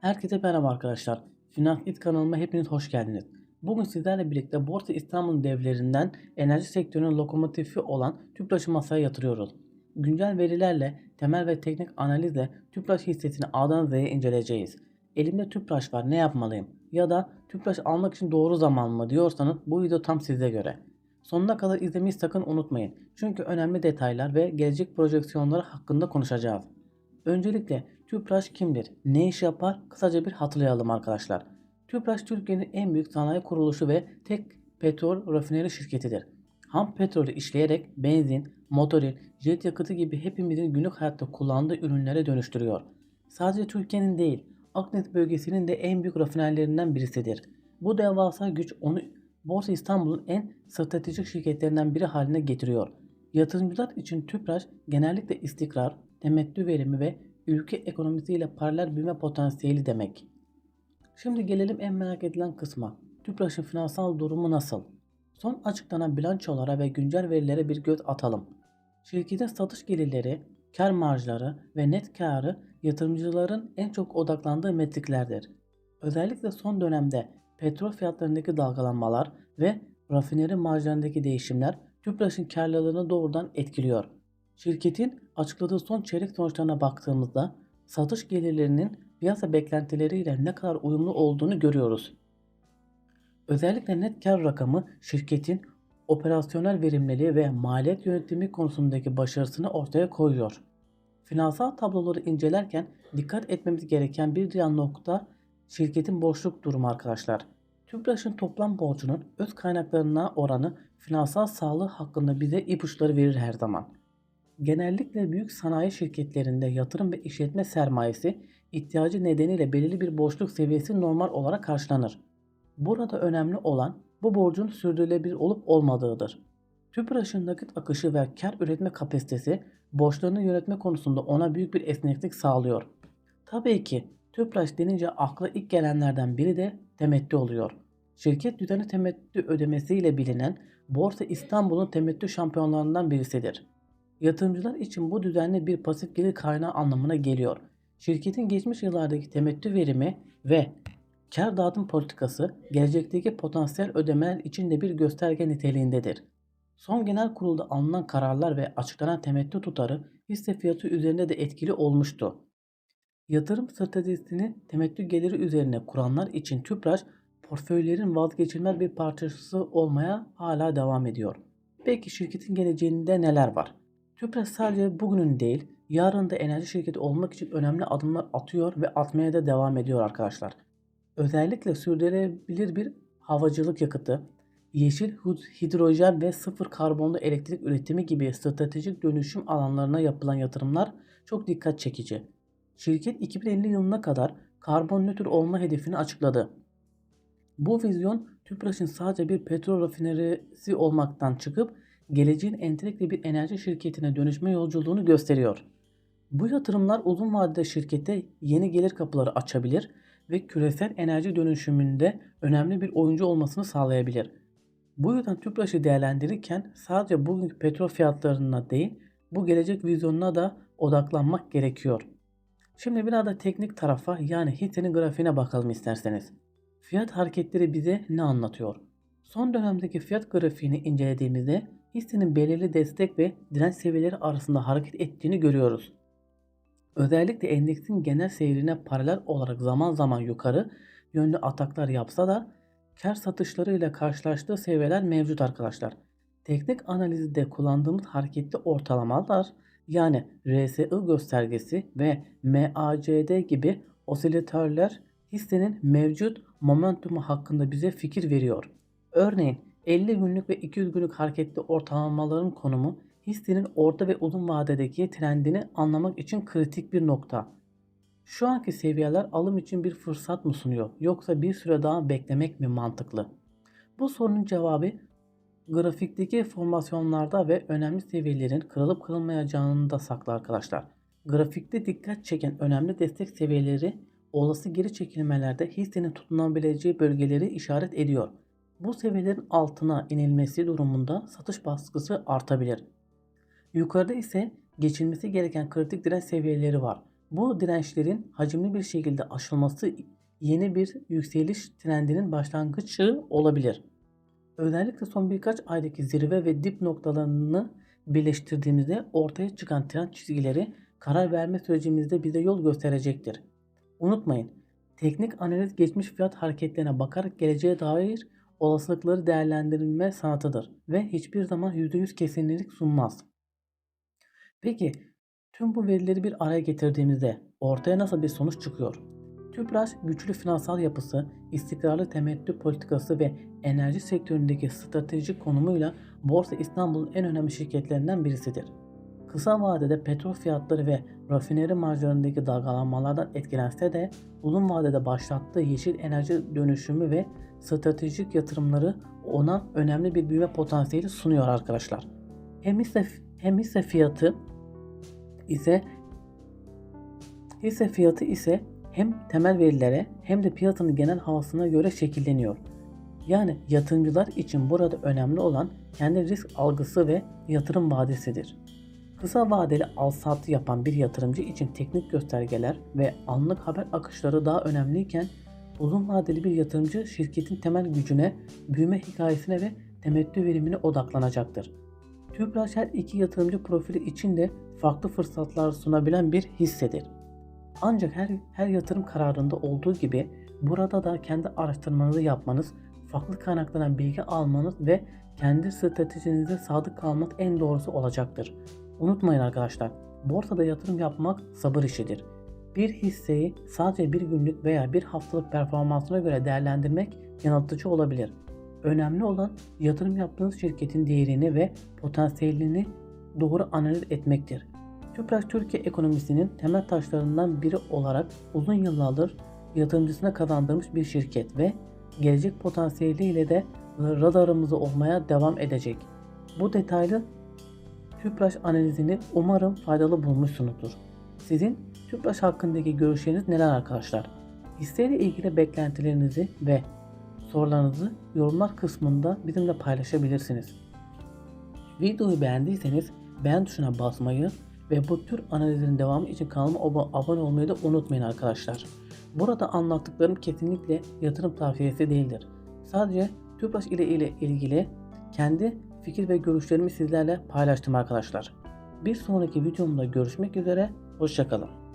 Herkese merhaba arkadaşlar. Finans İt kanalıma hepiniz hoş geldiniz. Bugün sizlerle birlikte Borsa İstanbul devlerinden enerji sektörünün lokomotifi olan Tüpraş'ı masaya yatırıyoruz. Güncel verilerle, temel ve teknik analizle Tüpraş hissesini A'dan Z'ye inceleyeceğiz. Elimde Tüpraş var ne yapmalıyım? Ya da Tüpraş almak için doğru zaman mı diyorsanız bu video tam size göre. Sonuna kadar izlemeyi sakın unutmayın. Çünkü önemli detaylar ve gelecek projeksiyonları hakkında konuşacağız. Öncelikle Tüpraş kimdir? Ne iş yapar? Kısaca bir hatırlayalım arkadaşlar. Tüpraş Türkiye'nin en büyük sanayi kuruluşu ve tek petrol rafineri şirketidir. Ham petrolü işleyerek benzin, motorin, jet yakıtı gibi hepimizin günlük hayatta kullandığı ürünlere dönüştürüyor. Sadece Türkiye'nin değil, Akdeniz bölgesinin de en büyük rafinerlerinden birisidir. Bu devasa güç onu Borsa İstanbul'un en stratejik şirketlerinden biri haline getiriyor. Yatırımcılar için Tüpraş genellikle istikrar, temettü verimi ve ülke ekonomisiyle paralel büyüme potansiyeli demek. Şimdi gelelim en merak edilen kısma. Tüpraş'ın finansal durumu nasıl? Son açıklanan bilançolara ve güncel verilere bir göz atalım. Şirketin satış gelirleri, kar marjları ve net karı yatırımcıların en çok odaklandığı metriklerdir. Özellikle son dönemde petrol fiyatlarındaki dalgalanmalar ve rafineri marjlarındaki değişimler Tüpraş'ın karlılığını doğrudan etkiliyor. Şirketin açıkladığı son çeyrek sonuçlarına baktığımızda satış gelirlerinin piyasa beklentileriyle ne kadar uyumlu olduğunu görüyoruz. Özellikle net kar rakamı şirketin operasyonel verimliliği ve maliyet yönetimi konusundaki başarısını ortaya koyuyor. Finansal tabloları incelerken dikkat etmemiz gereken bir diğer nokta şirketin borçluk durumu arkadaşlar. Tüpraş'ın toplam borcunun öz kaynaklarına oranı finansal sağlığı hakkında bize ipuçları verir her zaman. Genellikle büyük sanayi şirketlerinde yatırım ve işletme sermayesi ihtiyacı nedeniyle belirli bir borçluk seviyesi normal olarak karşılanır. Burada önemli olan bu borcun sürdürülebilir olup olmadığıdır. Tüpraş'ın nakit akışı ve kar üretme kapasitesi borçlarını yönetme konusunda ona büyük bir esneklik sağlıyor. Tabii ki Tüpraş denince akla ilk gelenlerden biri de temettü oluyor. Şirket düzenli temettü ödemesiyle bilinen Borsa İstanbul'un temettü şampiyonlarından birisidir. Yatırımcılar için bu düzenli bir pasif gelir kaynağı anlamına geliyor. Şirketin geçmiş yıllardaki temettü verimi ve kar dağıtım politikası gelecekteki potansiyel ödemeler için de bir gösterge niteliğindedir. Son genel kurulda alınan kararlar ve açıklanan temettü tutarı hisse fiyatı üzerinde de etkili olmuştu. Yatırım stratejisini temettü geliri üzerine kuranlar için Tüpraş portföylerin vazgeçilmez bir parçası olmaya hala devam ediyor. Peki şirketin geleceğinde neler var? Tüpraş sadece bugünün değil, yarın da enerji şirketi olmak için önemli adımlar atıyor ve atmaya da devam ediyor arkadaşlar. Özellikle sürdürülebilir bir havacılık yakıtı, yeşil hidrojen ve sıfır karbonlu elektrik üretimi gibi stratejik dönüşüm alanlarına yapılan yatırımlar çok dikkat çekici. Şirket 2050 yılına kadar karbon nötr olma hedefini açıkladı. Bu vizyon Tüpraş'ın sadece bir petrol rafinerisi olmaktan çıkıp geleceğin entegre bir enerji şirketine dönüşme yolculuğunu gösteriyor. Bu yatırımlar uzun vadede şirkete yeni gelir kapıları açabilir ve küresel enerji dönüşümünde önemli bir oyuncu olmasını sağlayabilir. Bu yüzden Tüpraş'ı değerlendirirken sadece bugünkü petrol fiyatlarına değil bu gelecek vizyonuna da odaklanmak gerekiyor. Şimdi biraz da teknik tarafa yani hissenin grafiğine bakalım isterseniz. Fiyat hareketleri bize ne anlatıyor? Son dönemdeki fiyat grafiğini incelediğimizde hissenin belirli destek ve direnç seviyeleri arasında hareket ettiğini görüyoruz. Özellikle endeksin genel seyrine paralel olarak zaman zaman yukarı yönlü ataklar yapsa da kar satışlarıyla karşılaştığı seviyeler mevcut arkadaşlar. Teknik analizde kullandığımız hareketli ortalamalar yani RSI göstergesi ve MACD gibi osilatörler hissenin mevcut momentumu hakkında bize fikir veriyor. Örneğin 50 günlük ve 200 günlük hareketli ortalamaların konumu hissenin orta ve uzun vadedeki trendini anlamak için kritik bir nokta. Şu anki seviyeler alım için bir fırsat mı sunuyor yoksa bir süre daha beklemek mi mantıklı? Bu sorunun cevabı grafikteki formasyonlarda ve önemli seviyelerin kırılıp kırılmayacağını da saklı arkadaşlar. Grafikte dikkat çeken önemli destek seviyeleri olası geri çekilmelerde hissenin tutunabileceği bölgeleri işaret ediyor. Bu seviyelerin altına inilmesi durumunda satış baskısı artabilir. Yukarıda ise geçilmesi gereken kritik direnç seviyeleri var. Bu dirençlerin hacimli bir şekilde aşılması yeni bir yükseliş trendinin başlangıcı olabilir. Özellikle son birkaç aydaki zirve ve dip noktalarını birleştirdiğimizde ortaya çıkan trend çizgileri karar verme sürecimizde bize yol gösterecektir. Unutmayın, teknik analiz geçmiş fiyat hareketlerine bakarak geleceğe dair olasılıkları değerlendirme sanatıdır ve hiçbir zaman %100 kesinlik sunmaz. Peki tüm bu verileri bir araya getirdiğimizde ortaya nasıl bir sonuç çıkıyor? Tüpraş güçlü finansal yapısı, istikrarlı temettü politikası ve enerji sektöründeki stratejik konumuyla Borsa İstanbul'un en önemli şirketlerinden birisidir. Kısa vadede petrol fiyatları ve rafineri marjlarındaki dalgalanmalardan etkilense de uzun vadede başlattığı yeşil enerji dönüşümü ve stratejik yatırımları ona önemli bir büyüme potansiyeli sunuyor arkadaşlar. Hem hisse, hem hisse fiyatı ise hisse fiyatı ise hem temel verilere hem de piyasanın genel havasına göre şekilleniyor. Yani yatırımcılar için burada önemli olan kendi risk algısı ve yatırım vadesidir. Kısa vadeli al satı yapan bir yatırımcı için teknik göstergeler ve anlık haber akışları daha önemliyken uzun vadeli bir yatırımcı şirketin temel gücüne, büyüme hikayesine ve temettü verimine odaklanacaktır. Tüpraş her iki yatırımcı profili için de farklı fırsatlar sunabilen bir hissedir. Ancak her, her yatırım kararında olduğu gibi burada da kendi araştırmanızı yapmanız, farklı kaynaklardan bilgi almanız ve kendi stratejinize sadık kalmak en doğrusu olacaktır. Unutmayın arkadaşlar, borsada yatırım yapmak sabır işidir. Bir hisseyi sadece bir günlük veya bir haftalık performansına göre değerlendirmek yanıltıcı olabilir. Önemli olan yatırım yaptığınız şirketin değerini ve potansiyelini doğru analiz etmektir. Tüpraş Türkiye ekonomisinin temel taşlarından biri olarak uzun yıllardır yatırımcısına kazandırmış bir şirket ve gelecek potansiyeliyle de radarımızda olmaya devam edecek. Bu detaylı Tüpraş analizini umarım faydalı bulmuşsunuzdur. Sizin Tüpraş hakkındaki görüşleriniz neler arkadaşlar? Hisseyle ilgili beklentilerinizi ve sorularınızı yorumlar kısmında bizimle paylaşabilirsiniz. Videoyu beğendiyseniz beğen tuşuna basmayı ve bu tür analizlerin devamı için kanalıma abone olmayı da unutmayın arkadaşlar. Burada anlattıklarım kesinlikle yatırım tavsiyesi değildir. Sadece Tüpraş ile ile ilgili kendi fikir ve görüşlerimi sizlerle paylaştım arkadaşlar. Bir sonraki videomda görüşmek üzere, hoşçakalın.